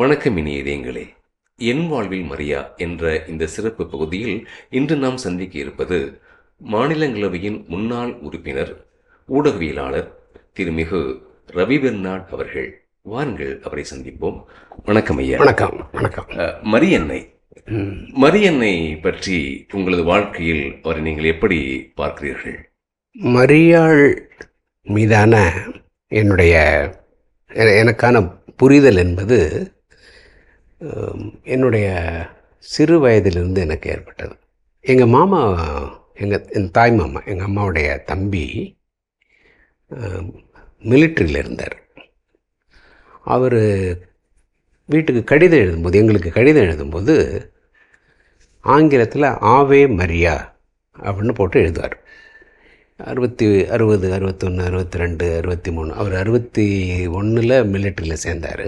வணக்கம் இனிய இதயங்களே. என் வாழ்வில் மரியா என்ற இந்த சிறப்பு பகுதியில் இன்று நாம் சந்திக்க இருப்பது மாநிலங்களவையின் முன்னாள் உறுப்பினர் ஊடகவியலாளர் திருமிகு ரவி பெர்னாட் அவர்கள். வாருங்கள் அவரை சந்திப்போம். வணக்கம் ஐயா. வணக்கம் வணக்கம். மரியன்னை. மரியன்னை பற்றி உங்களது வாழ்க்கையில் அவரை நீங்கள் எப்படி பார்க்கிறீர்கள்? மரியாள் மீதான என்னுடைய எனக்கான புரிதல் என்பது என்னுடைய சிறு வயதிலிருந்து எனக்கு ஏற்பட்டது. எங்கள் மாமா எங்கள் என் தாய் மாமா எங்கள் அம்மாவுடைய தம்பி மிலிட்ரியில் இருந்தார். அவர் வீட்டுக்கு கடிதம் எழுதும்போது எங்களுக்கு கடிதம் எழுதும்போது ஆங்கிலத்தில் ஆவே மரியா அப்படின்னு போட்டு எழுதுவார். அறுபத்தி அறுபது அறுபத்தொன்று அறுபத்தி ரெண்டு அறுபத்தி மூணு அவர் அறுபத்தி ஒன்றில் மிலிட்ரியில் சேர்ந்தார்.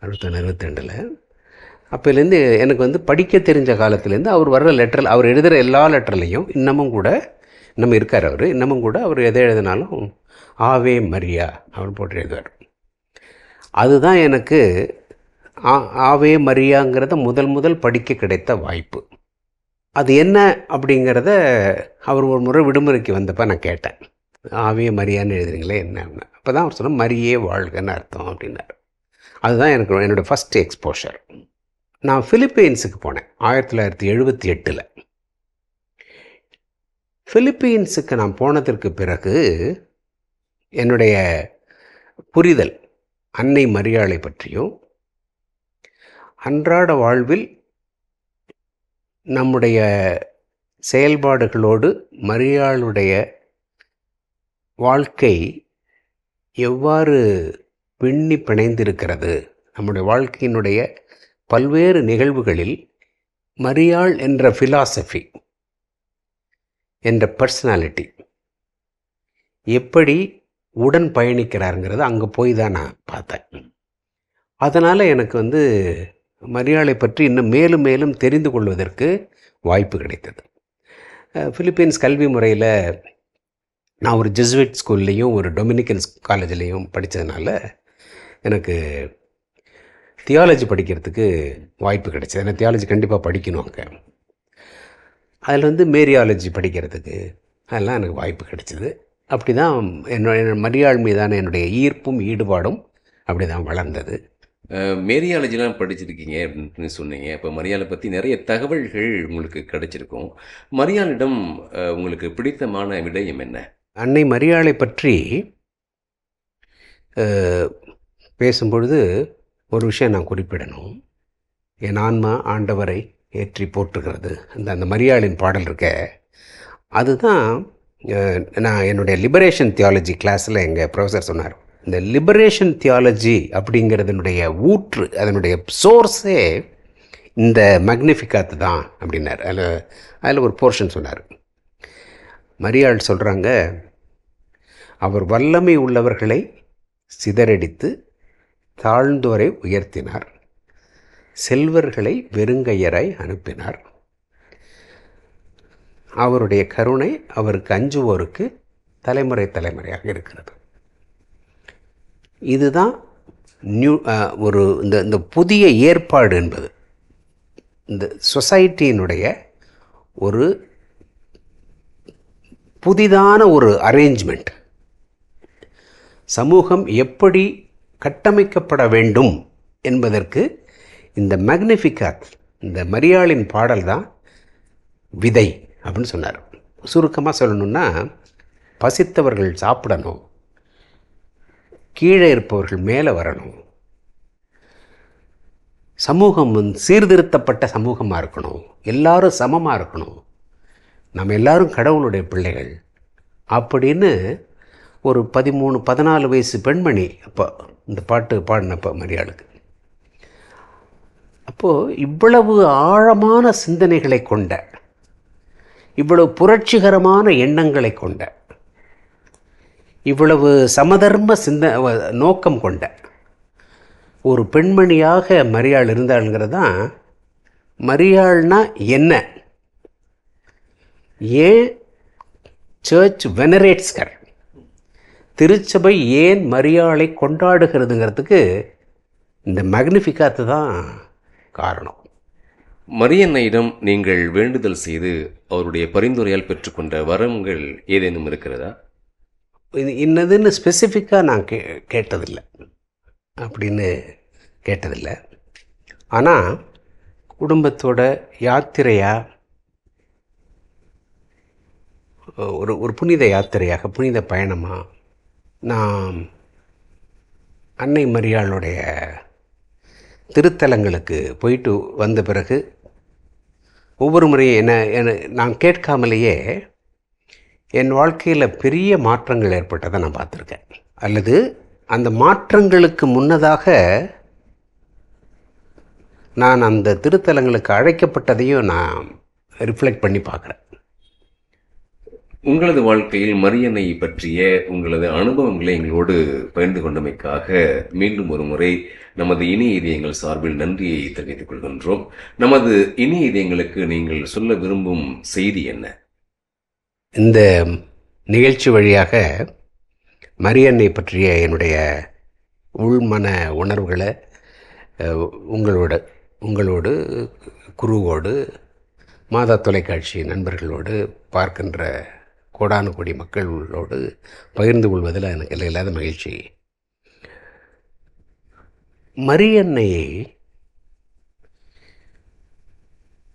அறுபத்தொன்று அறுபத்தி ரெண்டில் அப்போலேருந்து எனக்கு வந்து படிக்க தெரிஞ்ச காலத்துலேருந்து அவர் வர்ற லெட்டரில் அவர் எழுதுகிற எல்லா லெட்டர்லையும் இன்னமும் கூட இன்னமும் இருக்கார் அவர் இன்னமும் கூட அவர் எதை எழுதினாலும் ஆவே மரியா அவர் போட்டு எழுதுவார். அதுதான் எனக்கு ஆ- ஆவே மரியாங்கிறத முதல் முதல் படிக்க கிடைத்த வாய்ப்பு. அது என்ன அப்படிங்கிறத அவர் ஒரு முறை விடுமுறைக்கு வந்தப்போ நான் கேட்டேன். ஆவே மரியான்னு எழுதுறீங்களே என்ன அப்போ தான் அவர் சொன்ன மரியே வாழ்கன்னு அர்த்தம் அப்படின்னார். அதுதான் எனக்கு என்னோடய ஃபஸ்ட் எக்ஸ்போஷர் நான் ஃபிலிப்பைன்ஸுக்கு போனேன் ஆயிரத்தி தொள்ளாயிரத்தி எழுபத்தி எட்டில். ஃபிலிப்பீன்ஸுக்கு நான் போனதற்கு பிறகு என்னுடைய புரிதல் அன்னை மரியாளை பற்றியும் அன்றாட வாழ்வில் நம்முடைய செயல்பாடுகளோடு மரியாளுடைய வாழ்க்கை எவ்வாறு பின்னி பிணைந்திருக்கிறது நம்முடைய வாழ்க்கையினுடைய பல்வேறு நிகழ்வுகளில் மரியாள் என்ற ஃபிலாசபி என்ற பர்சனாலிட்டி எப்படி உடன் பயணிக்கிறாருங்கிறத அங்கே போய் தான் நான் பார்த்தேன். அதனால் எனக்கு வந்து மரியாளை பற்றி இன்னும் மேலும் மேலும் தெரிந்து கொள்வதற்கு வாய்ப்பு கிடைத்தது. ஃபிலிப்பீன்ஸ் கல்வி முறையில் நான் ஒரு ஜெசுவிட் ஸ்கூல்லேயும் ஒரு டொமினிக்கன் காலேஜ்லேயும் படித்ததுனால எனக்கு தியாலஜி படிக்கிறதுக்கு வாய்ப்பு கிடைச்சது. ஏன்னா தியாலஜி கண்டிப்பாக படிக்கணும் அங்கே. அதில் வந்து மேரியாலஜி படிக்கிறதுக்கு அதெல்லாம் எனக்கு வாய்ப்பு கிடைச்சிது. அப்படி தான் என்னோட மரியாள் மீதான என்னுடைய ஈர்ப்பும் ஈடுபாடும் அப்படி தான் வளர்ந்தது மேரியாலஜிலாம் படிச்சிருக்கீங்க அப்படின்னு சொன்னீங்க. இப்போ மரியாதை பற்றி நிறைய தகவல்கள் உங்களுக்கு கிடைச்சிருக்கும். மரியாளிடம் உங்களுக்கு பிடித்தமான விடயம் என்ன? அன்னை மரியாளை பற்றி பேசும்பொழுது ஒரு விஷயம் நான் குறிப்பிடணும். என் ஆன்மா ஆண்டவரை ஏற்றி போற்றுகிறது. அந்த அந்த மரியாளின் பாடல் இருக்க. அதுதான் நான் என்னுடைய லிபரேஷன் தியாலஜி கிளாஸில் எங்கள் ப்ரொஃபஸர் சொன்னார். இந்த லிபரேஷன் தியாலஜி அப்படிங்கிறதுனுடைய ஊற்று அதனுடைய சோர்ஸே இந்த மக்னிஃபிகாத்து தான் அப்படின்னார். அதில் அதில் ஒரு போர்ஷன் சொன்னார். மரியாள் சொல்கிறாங்க அவர் வல்லமை உள்ளவர்களை சிதறடித்து தாழ்ந்தோரை உயர்த்தினார். செல்வர்களை வெறுங்கையராய் அனுப்பினார். அவருடைய கருணை அவருக்கு அஞ்சுவோருக்கு தலைமுறை தலைமுறையாக இருக்கிறது. இதுதான் நியூ ஒரு இந்த இந்த புதிய ஏற்பாடு என்பது. இந்த சொசைட்டியினுடைய ஒரு புதிதான ஒரு அரேஞ்ச்மெண்ட். சமூகம் எப்படி கட்டமைக்கப்பட வேண்டும் என்பதற்கு இந்த மேக்னிஃபிகாத் இந்த மரியாளின் பாடல் தான் விதை அப்படின்னு சொன்னார். சுருக்கமாக சொல்லணும்னா பசித்தவர்கள் சாப்பிடணும் கீழே இருப்பவர்கள் மேலே வரணும் சமூகம் சீர்திருத்தப்பட்ட சமூகமாக இருக்கணும் எல்லாரும் சமமாக இருக்கணும் நம்ம எல்லாரும் கடவுளுடைய பிள்ளைகள் அப்படின்னு ஒரு பதிமூணு பதினாலு வயசு பெண்மணி அப்போ இந்த பாட்டு பாடினப்போ மரியாளுக்கு. அப்போது இவ்வளவு ஆழமான சிந்தனைகளை கொண்ட இவ்வளவு புரட்சிகரமான எண்ணங்களை கொண்ட இவ்வளவு சமதர்ம சிந்த நோக்கம் கொண்ட ஒரு பெண்மணியாக மரியாள் இருந்தாளுங்கிறது தான் மரியாள்னா என்ன? ஏன்? Church venerates her. திருச்சபை ஏன் மரியாளை கொண்டாடுகிறதுங்கிறதுக்கு இந்த மேக்னிஃபிகாத்து தான் காரணம். மரியன்னையிடம் நீங்கள் வேண்டுதல் செய்து அவருடைய பரிந்துரையால் பெற்றுக்கொண்ட வரங்கள் ஏதேனும் இருக்கிறதா? இது இன்னதுன்னு ஸ்பெசிஃபிக்காக நான் கே கேட்டதில்லை. அப்படின்னு கேட்டதில்லை. ஆனால் குடும்பத்தோட யாத்திரையாக ஒரு ஒரு புனித யாத்திரையாக புனித பயணமாக நான் அன்னை மரியாளுடைய திருத்தலங்களுக்கு போயிட்டு வந்த பிறகு ஒவ்வொரு முறையும் என்ன என நான் கேட்காமலேயே என் வாழ்க்கையில் பெரிய மாற்றங்கள் ஏற்பட்டதை நான் பார்த்துருக்கேன். அல்லது அந்த மாற்றங்களுக்கு முன்னதாக நான் அந்த திருத்தலங்களுக்கு அழைக்கப்பட்டதையும் நான் ரிஃப்ளெக்ட் பண்ணி பார்க்குறேன். உங்களது வாழ்க்கையில் மரியனை பற்றிய உங்களது அனுபவங்களை எங்களோடு பகிர்ந்து கொண்டமைக்காக மீண்டும் ஒரு முறை நமது இணைய இதயங்கள் சார்பில் நன்றியை தெரிவித்துக் கொள்கின்றோம். நமது இணைய இதயங்களுக்கு நீங்கள் சொல்ல விரும்பும் செய்தி என்ன? இந்த நிகழ்ச்சி வழியாக மரியன்னை பற்றிய என்னுடைய உள்மன உணர்வுகளை உங்களோட உங்களோடு குருவோடு மாதா தொலைக்காட்சி நண்பர்களோடு பார்க்கின்ற கோடானு கோடி மக்களோடு பகிர்ந்து கொள்வதில் எனக்கு எல்லையில்லாத மகிழ்ச்சி. மரியன்னையை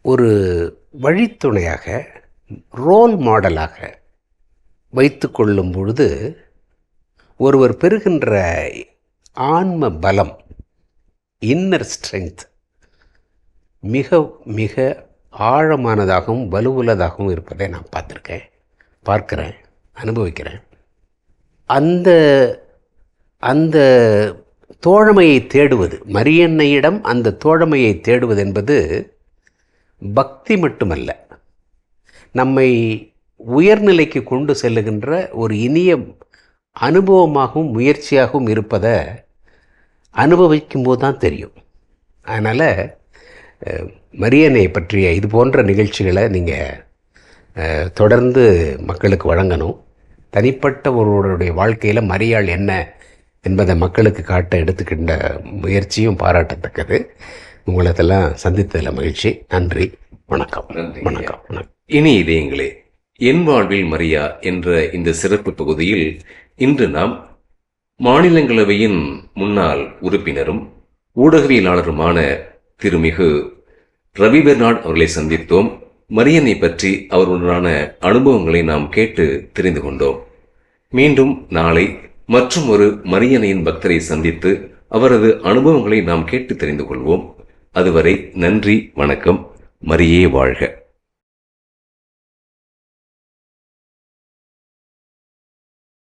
ஒரு வழித்துணையாக ரோல் மாடலாக வைத்து கொள்ளும் பொழுது ஒருவர் பெறுகின்ற ஆன்ம பலம் இன்னர் ஸ்ட்ரென்த் மிக மிக ஆழமானதாகவும் வலுவுள்ளதாகவும் இருப்பதை நான் பார்த்துருக்கேன். பார்க்குறேன் அனுபவிக்கிறேன். அந்த அந்த தோழமையை தேடுவது மரியன்னையிடம் அந்த தோழமையை தேடுவது என்பது பக்தி மட்டுமல்ல. நம்மை உயர்நிலைக்கு கொண்டு செல்லுகின்ற ஒரு இனிய அனுபவமாகவும் முயற்சியாகவும் இருப்பதை அனுபவிக்கும் போது தான் தெரியும். அதனால் மரியனை பற்றிய இது போன்ற நிகழ்ச்சிகளை நீங்கள் தொடர்ந்து மக்களுக்கு வழங்கணும். தனிப்பட்ட ஒருவருடைய வாழ்க்கையில் மரியாள் என்ன என்பதை மக்களுக்கு காட்ட எடுத்துக்கின்ற முயற்சியும் பாராட்டத்தக்கது. உங்களதெல்லாம் சந்தித்ததில் மகிழ்ச்சி. நன்றி. வணக்கம். நன்றி. வணக்கம். வணக்கம். இனி இதயங்களே என் வாழ்வில் மரியா என்ற இந்த சிறப்பு பகுதியில் இன்று நாம் மாநிலங்களவையின் முன்னாள் உறுப்பினரும் ஊடகவியலாளருமான திருமிகு ரவி பெர்னாட் அவர்களை சந்தித்தோம். மரியனை பற்றி அவருடனான அனுபவங்களை நாம் கேட்டு தெரிந்து கொண்டோம். மீண்டும் நாளை மற்றும் ஒரு மரியனையின் பக்தரை சந்தித்து அவரது அனுபவங்களை நாம் கேட்டு தெரிந்து கொள்வோம். அதுவரை நன்றி வணக்கம். மரியே வாழ்க.